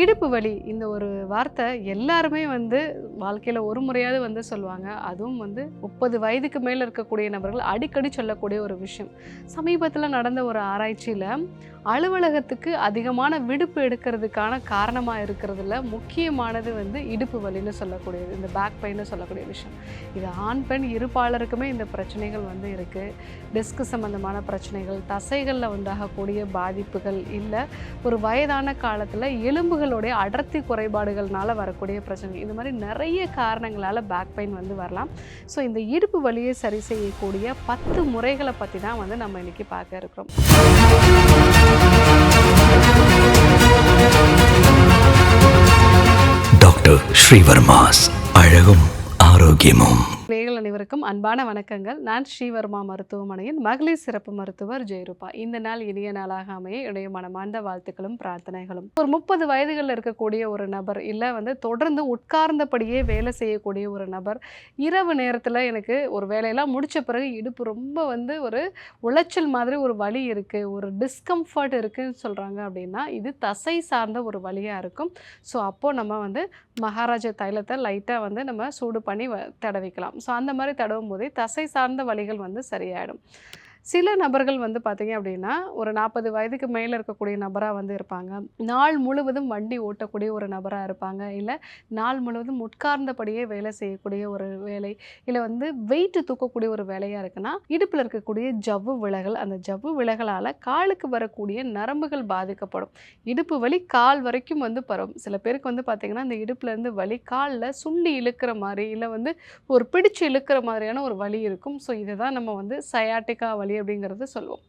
இடுப்பு வலி இந்த ஒரு வார்த்தை எல்லாருமே வந்து வாழ்க்கையில் ஒரு முறையாவது வந்து சொல்லுவாங்க. அதுவும் வந்து முப்பது வயதுக்கு மேலே இருக்கக்கூடிய நபர்கள் அடிக்கடி சொல்லக்கூடிய ஒரு விஷயம். சமீபத்தில் நடந்த ஒரு ஆராய்ச்சியில் அலுவலகத்துக்கு அதிகமான விடுப்பு எடுக்கிறதுக்கான காரணமாக இருக்கிறதுல முக்கியமானது வந்து இடுப்பு வலின்னு சொல்லக்கூடியது இந்த பேக் பெயின்னு சொல்லக்கூடிய விஷயம். இது ஆண் பெண் இருப்பாளருக்குமே இந்த பிரச்சனைகள் வந்து இருக்குது டிஸ்க் சம்மந்தமான பிரச்சனைகள் தசைகளில் உண்டாகக்கூடிய பாதிப்புகள் இல்லை. ஒரு வயதான காலத்தில் எலும்புகள் எலும்புகளுடைய அடர்த்தி குறைபாடுகள்னால வரக்கூடிய பிரச்சனை இந்த மாதிரி நிறைய காரணங்களால் பேக் பெயின் வந்து வரலாம். ஸோ இந்த இடுப்பு வலியை சரி செய்யக்கூடிய பத்து முறைகளை பற்றி தான் வந்து நம்ம இன்னைக்கு பார்க்க இருக்கிறோம். டாக்டர் ஸ்ரீவர்மாஸ் அழகும் ஆரோக்கியமும். நேர்கள் அனைவருக்கும் அன்பான வணக்கங்கள். நான் ஸ்ரீவர்மா மருத்துவமனையின் மகளிர் சிறப்பு மருத்துவர் ஜெயரூபா. இந்த நாள் இனிய நாளாக அமைய இடைய மனமார்ந்த வாழ்த்துக்களும் பிரார்த்தனைகளும். ஒரு முப்பது வயதுகளில் இருக்கக்கூடிய ஒரு நபர் இல்லை வந்து தொடர்ந்து உட்கார்ந்தபடியே வேலை செய்யக்கூடிய ஒரு நபர் இரவு நேரத்தில் எனக்கு ஒரு வேலையெல்லாம் முடித்த பிறகு இடுப்பு ரொம்ப வந்து ஒரு உளைச்சல் மாதிரி ஒரு வலி இருக்குது ஒரு டிஸ்கம்ஃபர்ட் இருக்குன்னு சொல்கிறாங்க அப்படின்னா இது தசை சார்ந்த ஒரு வழியாக இருக்கும். ஸோ அப்போது நம்ம வந்து மகாராஜா தைலத்தை லைட்டாக வந்து நம்ம சூடு பண்ணி வ- தடவிக்கலாம். ஸோ அந்த மாதிரி தடவும் போதே தசை சார்ந்த வழிகள் வந்து சரியாயிடும். சில நபர்கள் வந்து பார்த்தீங்க அப்படின்னா ஒரு நாற்பது வயதுக்கு மேலே இருக்கக்கூடிய நபராக வந்து இருப்பாங்க. நாள் முழுவதும் வண்டி ஓட்டக்கூடிய ஒரு நபராக இருப்பாங்க. இல்லை நாள் முழுவதும் உட்கார்ந்தபடியே வேலை செய்யக்கூடிய ஒரு வேலை இல்லை வந்து வெயிட் தூக்கக்கூடிய ஒரு வேலையாக இருக்குன்னா இடுப்பில் இருக்கக்கூடிய ஜவ்வு விலகல் அந்த ஜவ்வு விலகலால் காலுக்கு வரக்கூடிய நரம்புகள் பாதிக்கப்படும். இடுப்பு வலி கால் வரைக்கும் வந்து பரவும். சில பேருக்கு வந்து பார்த்திங்கன்னா அந்த இடுப்புலேருந்து வலி காலில் சுண்டி இழுக்கிற மாதிரி இல்லை வந்து ஒரு பிடிச்சு இழுக்கிற மாதிரியான ஒரு வலி இருக்கும். ஸோ இதை தான் நம்ம வந்து சயாட்டிக்கா வலி அப்படிங்கிறது சொல்லுவோம்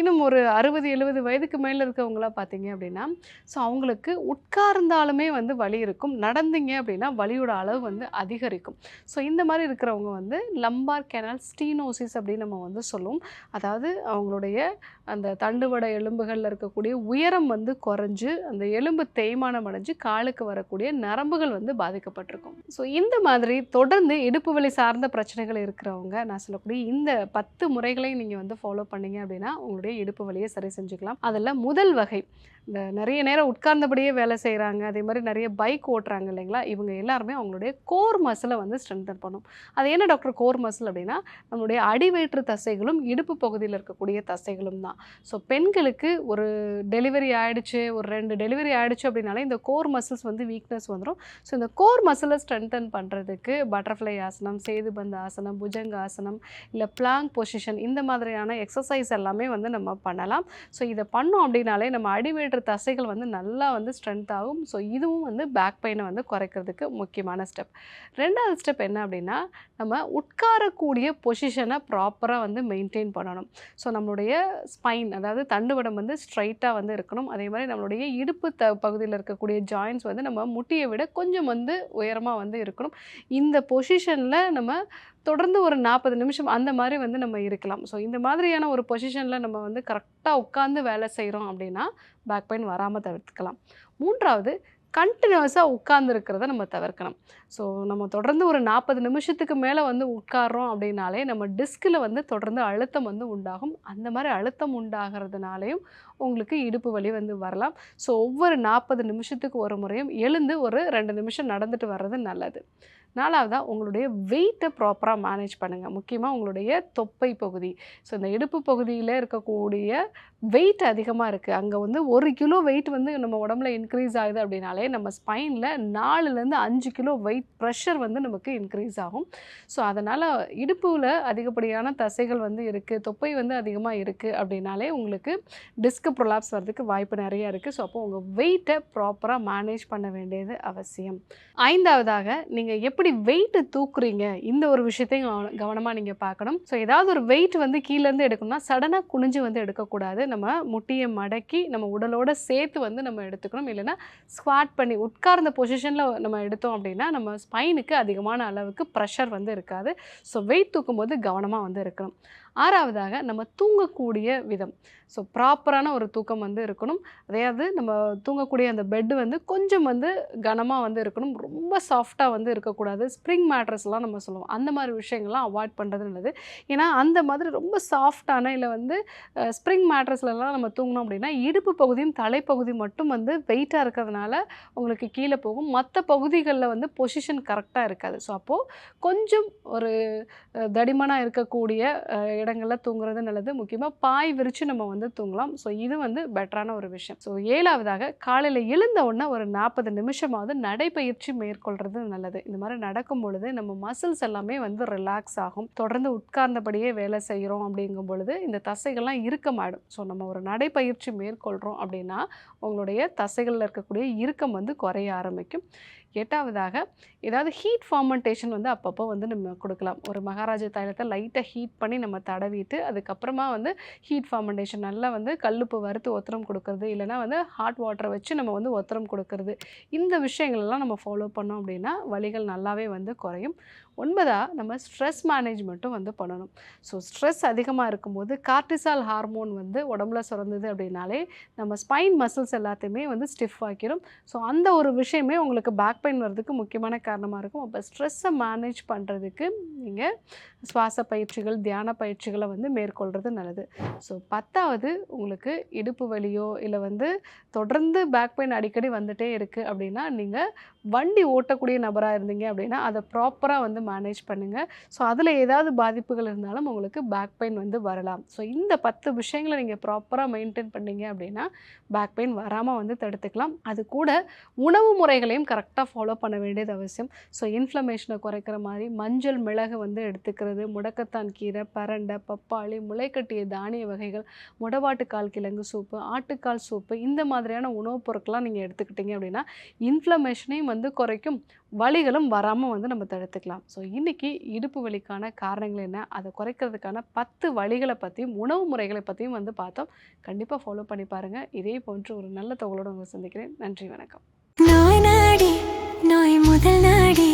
இன்னும் ஒரு அறுபது எழுபது வயதுக்கு மேலே இருக்கவங்களா பார்த்தீங்க அப்படின்னா ஸோ அவங்களுக்கு உட்கார்ந்தாலுமே வந்து வலி இருக்கும். நடந்தீங்க அப்படின்னா வலியோட அளவு வந்து அதிகரிக்கும். ஸோ இந்த மாதிரி இருக்கிறவங்க வந்து லம்பார் கேனால் ஸ்டீனோசிஸ் அப்படின்னு நம்ம வந்து சொல்லுவோம். அதாவது அவங்களுடைய அந்த தண்டுவட எலும்புகளில் இருக்கக்கூடிய உயரம் வந்து குறைஞ்சு அந்த எலும்பு தேய்மானம் அடைஞ்சு காலுக்கு வரக்கூடிய நரம்புகள் வந்து பாதிக்கப்பட்டிருக்கும். ஸோ இந்த மாதிரி தொடர்ந்து இடுப்பு வலி சார்ந்த பிரச்சனைகள் இருக்கிறவங்க நான் சொல்லக்கூடிய இந்த பத்து முறைகளையும் நீங்கள் வந்து ஃபாலோ பண்ணீங்க அப்படின்னா உங்களுடைய இடுப்பு வலியை சரி செஞ்சுக்கலாம். அதில் முதல் வகை. இந்த நிறைய நேரம் உட்கார்ந்தபடியே வேலை செய்கிறாங்க அதே மாதிரி நிறைய பைக் ஓட்டுறாங்க இல்லைங்களா? இவங்க எல்லாருமே அவங்களுடைய கோர் மசிலை வந்து ஸ்ட்ரென்தன் பண்ணும். அது என்ன டாக்டர் கோர் மசில் அப்படின்னா நம்மளுடைய அடிவயிற்று தசைகளும் இடுப்பு பகுதியில் இருக்கக்கூடிய தசைகளும் தான். ஸோ பெண்களுக்கு ஒரு டெலிவரி ஆகிடுச்சு ஒரு ரெண்டு டெலிவரி ஆகிடுச்சு அப்படின்னாலே இந்த கோர் மசில்ஸ் வந்து வீக்னஸ் வந்துடும் ஸோ இந்த கோர் மசிலை ஸ்ட்ரென்தன் பண்ணுறதுக்கு பட்டர்ஃப்ளை ஆசனம் சேதுபந்த ஆசனம் புஜங்க ஆசனம் இல்லை பிளாங் பொசிஷன் இந்த மாதிரியான எக்ஸசைஸ் எல்லாமே வந்து நம்ம பண்ணலாம். ஸோ இதை பண்ணோம் அப்படின்னாலே நம்ம அடிவயிற்று தசைகள் வந்து நல்லா வந்து ஸ்ட்ரென்த் ஆகும். ஸோ இதுவும் வந்து பேக் பெயினை வந்து குறைக்கிறதுக்கு முக்கியமான ஸ்டெப் ரெண்டாவது ஸ்டெப் என்ன அப்படின்னா நம்ம உட்காரக்கூடிய பொசிஷனை ப்ராப்பராக வந்து மெயின்டைன் பண்ணணும். ஸோ நம்மளுடைய ஸ்பைன் அதாவது தண்டுவடம் வந்து ஸ்ட்ரைட்டாக வந்து இருக்கணும். அதே மாதிரி நம்மளுடைய இடுப்பு த பகுதியில் இருக்கக்கூடிய ஜாயின்ஸ் வந்து நம்ம முட்டியை விட கொஞ்சம் வந்து உயரமாக வந்து இருக்கணும். இந்த பொசிஷனில் நம்ம தொடர்ந்து ஒரு நாற்பது நிமிஷம் அந்த மாதிரி வந்து நம்ம இருக்கலாம். ஸோ இந்த மாதிரியான ஒரு பொசிஷனில் நம்ம வந்து கரெக்டாக உட்காந்து வேலை செய்கிறோம் அப்படின்னா பேக் பெயின் வராமல் தவிர்த்துக்கலாம். மூன்றாவது கண்டினியூஸாக உட்காந்துருக்கிறத நம்ம தவிர்க்கணும். ஸோ நம்ம தொடர்ந்து ஒரு நாற்பது நிமிஷத்துக்கு மேலே வந்து உட்கார்றோம் அப்படின்னாலே நம்ம டிஸ்கில் வந்து தொடர்ந்து அழுத்தம் வந்து உண்டாகும். அந்த மாதிரி அழுத்தம் உண்டாகிறதுனாலையும் உங்களுக்கு இடுப்பு வலி வந்து வரலாம். ஸோ ஒவ்வொரு நாற்பது நிமிஷத்துக்கு ஒரு முறையும் எழுந்து ஒரு ரெண்டு நிமிஷம் நடந்துட்டு வர்றது நல்லது. நாலாவதாக உங்களுடைய வெயிட்டை ப்ராப்பராக மேனேஜ் பண்ணுங்கள் முக்கியமாக உங்களுடைய தொப்பை பகுதி. ஸோ இந்த இடுப்பு பகுதியில் இருக்கக்கூடிய வெயிட் அதிகமாக இருக்குது அங்கே வந்து ஒரு கிலோ வெயிட் வந்து நம்ம உடம்புல இன்க்ரீஸ் ஆகுது அப்படின்னாலே நம்ம ஸ்பைனில் நாலுலேருந்து அஞ்சு கிலோ வெயிட் ப்ரெஷர் வந்து நமக்கு இன்க்ரீஸ் ஆகும். ஸோ அதனால் இடுப்பில் அதிகப்படியான தசைகள் வந்து இருக்குது தொப்பை வந்து அதிகமாக இருக்குது அப்படின்னாலே உங்களுக்கு டிஸ்க் ப்ரொலாப்ஸ் வர்றதுக்கு வாய்ப்பு நிறைய இருக்குது ஸோ அப்போ உங்கள் வெயிட்டை ப்ராப்பராக மேனேஜ் பண்ண வேண்டியது அவசியம். ஐந்தாவதாக நீங்கள் எப்படி வெயிட்டு தூக்குறீங்க? இந்த ஒரு விஷயத்தையும் கவனமாக நீங்கள் பார்க்கணும். ஸோ ஏதாவது ஒரு வெயிட் வந்து கீழேருந்து எடுக்கணும்னா சடனாக குனிஞ்சு வந்து எடுக்கக்கூடாது. நம்ம முட்டியை மடக்கி நம்ம உடலோட சேர்த்து வந்து நம்ம எடுத்துக்கணும். இல்லைன்னா ஸ்குவாட் பண்ணி உட்கார்ந்த பொசிஷனில் நம்ம எடுத்தோம் அப்படின்னா நம்ம ஸ்பைனுக்கு அதிகமான அளவுக்கு ப்ரெஷர் வந்து இருக்காது. ஸோ வெயிட் தூக்கும்போது கவனமாக வந்து இருக்கணும். ஆறாவதாக நம்ம தூங்கக்கூடிய விதம். ஸோ ப்ராப்பரான ஒரு தூக்கம் வந்து இருக்கணும். அதையாவது நம்ம தூங்கக்கூடிய அந்த பெட்டு வந்து கொஞ்சம் வந்து கனமாக வந்து இருக்கணும். ரொம்ப சாஃப்டாக வந்து இருக்கக்கூடாது. ஸ்ப்ரிங் மேட்ரஸ்லாம் நம்ம சொல்லுவோம். அந்த மாதிரி விஷயங்கள்லாம் அவாய்ட் பண்ணுறது நல்லது. ஏன்னா அந்த மாதிரி ரொம்ப சாஃப்டான இல்லை வந்து ஸ்ப்ரிங் மேட்ரஸ்லலாம் நம்ம தூங்கினோம் அப்படின்னா இடுப்பு பகுதியும் தலைப்பகுதி மட்டும் வந்து வெயிட்டாக இருக்கிறதுனால உங்களுக்கு கீழே போகும். மற்ற பகுதிகளில் வந்து பொசிஷன் கரெக்டாக இருக்காது. ஸோ அப்போது கொஞ்சம் ஒரு தடிமனாக இருக்கக்கூடிய இடங்களில் தூங்குறது நல்லது. முக்கியமாக பாய் விரித்து நம்ம வந்து தூங்கலாம். ஸோ இது வந்து பெட்டரான ஒரு விஷயம். ஸோ ஏழாவதாக காலையில் எழுந்த உடனே ஒரு நாற்பது நிமிஷமாவது நடைப்பயிற்சி மேற்கொள்கிறது நல்லது. இந்த மாதிரி நடக்கும் பொழுது நம்ம மசில்ஸ் எல்லாமே வந்து ரிலாக்ஸ் ஆகும். தொடர்ந்து உட்கார்ந்தபடியே வேலை செய்கிறோம் அப்படிங்கும் பொழுது இந்த தசைகள்லாம் இறுக்கமாயிடும் ஸோ நம்ம ஒரு நடைப்பயிற்சி மேற்கொள்கிறோம் அப்படின்னா உங்களுடைய தசைகளில் இருக்கக்கூடிய இறுக்கம் வந்து குறைய ஆரம்பிக்கும். எட்டாவதாக ஏதாவது ஹீட் ஃபார்மெண்டேஷன் வந்து அப்பப்போ வந்து நம்ம கொடுக்கலாம். ஒரு மகாராஜா தைலத்தை லைட்டாக ஹீட் பண்ணி நம்ம தடவிட்டு அதுக்கப்புறமா வந்து ஹீட் ஃபார்மெண்டேஷன் நல்லா வந்து கல்லுப்பு வறுத்து ஒத்தரம் கொடுக்கறது இல்லைனா வந்து ஹாட் வாட்டரை வச்சு நம்ம வந்து ஒத்தரம் கொடுக்கறது. இந்த விஷயங்கள்லாம் நம்ம ஃபாலோ பண்ணோம் அப்படின்னா வலிகள் நல்லாவே வந்து குறையும். ஒன்பதாக நம்ம ஸ்ட்ரெஸ் மேனேஜ்மெண்ட்டும் வந்து பண்ணணும். ஸோ ஸ்ட்ரெஸ் அதிகமாக இருக்கும்போது கார்டிசால் ஹார்மோன் வந்து உடம்புல சுரந்தது அப்படின்னாலே நம்ம ஸ்பைன் மசில்ஸ் எல்லாத்தையுமே வந்து ஸ்டிஃப் ஆக்கிடும் ஸோ அந்த ஒரு விஷயமே உங்களுக்கு பேக் பெயின் வர்றதுக்கு முக்கியமான காரணமாக இருக்கும். அப்போ ஸ்ட்ரெஸ்ஸை மேனேஜ் பண்ணுறதுக்கு நீங்கள் சுவாச பயிற்சிகள் தியான பயிற்சிகளை வந்து மேற்கொள்கிறது நல்லது. ஸோ பத்தாவது உங்களுக்கு இடுப்பு வலியோ இல்லை வந்து தொடர்ந்து பேக் பெயின் அடிக்கடி வந்துட்டே இருக்குது அப்படின்னா நீங்கள் வண்டி ஓட்டக்கூடிய நபராக இருந்தீங்க அப்படின்னா அதை ப்ராப்பராக வந்து மேனேஜ் பண்ணுங்கள் ஸோ அதில் ஏதாவது பாதிப்புகள் இருந்தாலும் உங்களுக்கு பேக் பெயின் வந்து வரலாம். ஸோ இந்த பத்து விஷயங்களை நீங்கள் ப்ராப்பராக மெயின்டைன் பண்ணீங்க அப்படின்னா பேக் பெயின் வராமல் வந்து தடுத்துக்கலாம். அது கூட உணவு முறைகளையும் கரெக்டாக ஃபாலோ பண்ண வேண்டியது அவசியம். ஸோ இன்ஃப்ளமேஷனை குறைக்கிற மாதிரி மஞ்சள் மிளகு வந்து எடுத்துக்கிறது முடக்கத்தான் கீரை பரண்டை பப்பாளி முளைக்கட்டிய தானிய வகைகள் முடவாட்டுக்கால் கிழங்கு சூப்பு ஆட்டுக்கால் சூப்பு இந்த மாதிரியான உணவுப் பொருட்கள்லாம் நீங்கள் எடுத்துக்கிட்டீங்க அப்படின்னா இன்ஃப்ளமேஷனையும் வந்து குறைக்கும். வலிகளும் வராமல் வந்து நம்ம தடுத்துக்கலாம். ஸோ இன்றைக்கி இடுப்பு வலிக்கான காரணங்கள் என்ன? அதை குறைக்கிறதுக்கான பத்து வழிகளை பற்றியும் உணவு முறைகளை பற்றியும் வந்து பார்த்தோம். கண்டிப்பாக ஃபாலோ பண்ணி பாருங்கள் இதே போன்று ஒரு நல்ல தகவலோடு உங்களை சந்திக்கிறேன். நன்றி வணக்கம். நோய் நாடி நோய் முதல் நாடி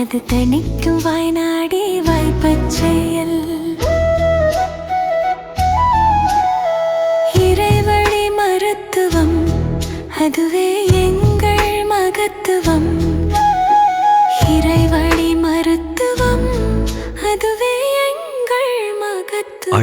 அது தணிக்கும் வாய்நாடி வாய்ப்பச் செயல். இறைவழி மருத்துவம் அதுவே எங்கள் மகத்துவம்.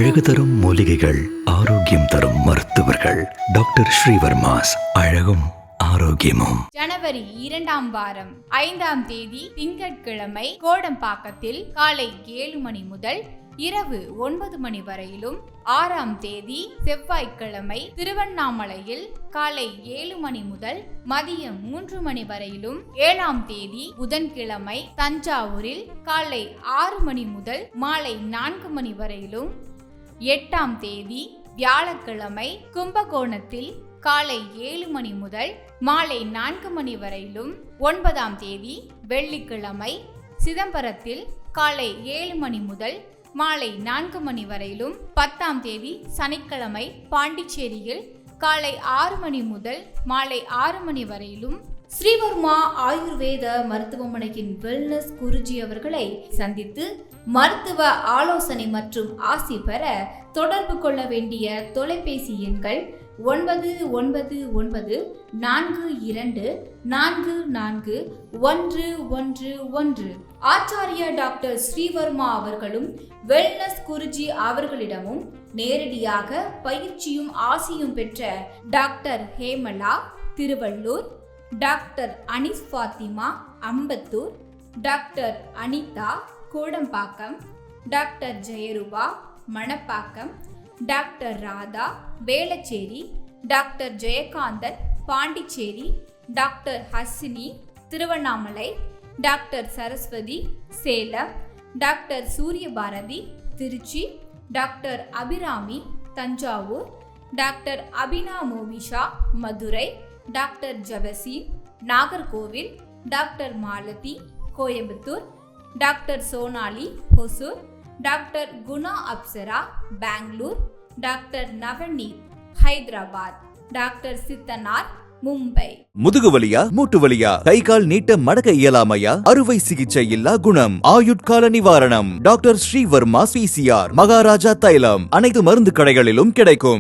அழகு தரும் மூலிகைகள் ஆரோக்கியம் தரும் மருத்துவர்கள். டாக்டர் ஸ்ரீவர்மாஸ் அழகும் ஆரோக்கியமும். ஜனவரி இரண்டாம் வாரம் ஐந்தாம் தேதி திங்கட்கிழமை கோடம்பாக்கத்தில் காலை ஏழு மணி முதல் இரவு ஒன்பது மணி வரையிலும் ஆறாம் தேதி செவ்வாய்க்கிழமை திருவண்ணாமலையில் காலை ஏழு மணி முதல் மதியம் மூன்று மணி வரையிலும் ஏழாம் தேதி புதன்கிழமை தஞ்சாவூரில் காலை ஆறு மணி முதல் மாலை நான்கு மணி வரையிலும் எட்டாம் தேதி வியாழக்கிழமை கும்பகோணத்தில் காலை ஏழு மணி முதல் மாலை நான்கு மணி வரையிலும் ஒன்பதாம் தேதி வெள்ளிக்கிழமை சிதம்பரத்தில் காலை ஏழு மணி முதல் மாலை நான்கு மணி வரையிலும் பத்தாம் தேதி சனிக்கிழமை பாண்டிச்சேரியில் காலை ஆறு மணி முதல் மாலை ஆறு மணி வரையிலும் ஸ்ரீவர்மா ஆயுர்வேத மருத்துவமனையின் வெல்னஸ் குருஜி அவர்களை சந்தித்து மருத்துவ ஆலோசனை மற்றும் ஆசி பெற தொடர்பு கொள்ள வேண்டிய தொலைபேசி எண்கள் ஒன்பது ஒன்பது ஒன்பது நான்கு இரண்டு நான்கு நான்கு ஒன்று ஒன்று ஒன்று. ஆச்சாரிய டாக்டர் ஸ்ரீவர்மா அவர்களும் வெல்னஸ் குருஜி அவர்களிடமும் நேரடியாக பயிற்சியும் ஆசியும் பெற்ற doctor Hemala Thiruvallur doctor Anis Fathima Ambattur. Doctor Anitha Kodambakkam. Doctor Jeyaruba Manapakkam. Doctor Radha Velachery. Doctor Jayakanthan Pondicherry. Doctor Hasini Tiruvannamalai. Doctor Saraswathi Salem. Doctor Suryabharathi Trichy. Doctor Abirami Thanjavur. Doctor Abina Movisha Madurai. Doctor Jabasi Nagercoil doctor Malathi Coimbatore doctor Sonali Hosur doctor Guna Apsara Bangalore doctor Navneeth Hyderabad doctor Sithanar Mumbai. முதுகுவலியா மூட்டு வலியா கை கால் நீட்ட மடக்க இயலாமையா அறுவை சிகிச்சை இல்லா குணம் ஆயுட்கால நிவாரணம். Doctor Sreevarma PCR Maharaja தைலம் அனைத்து மருந்து கடைகளிலும் கிடைக்கும்.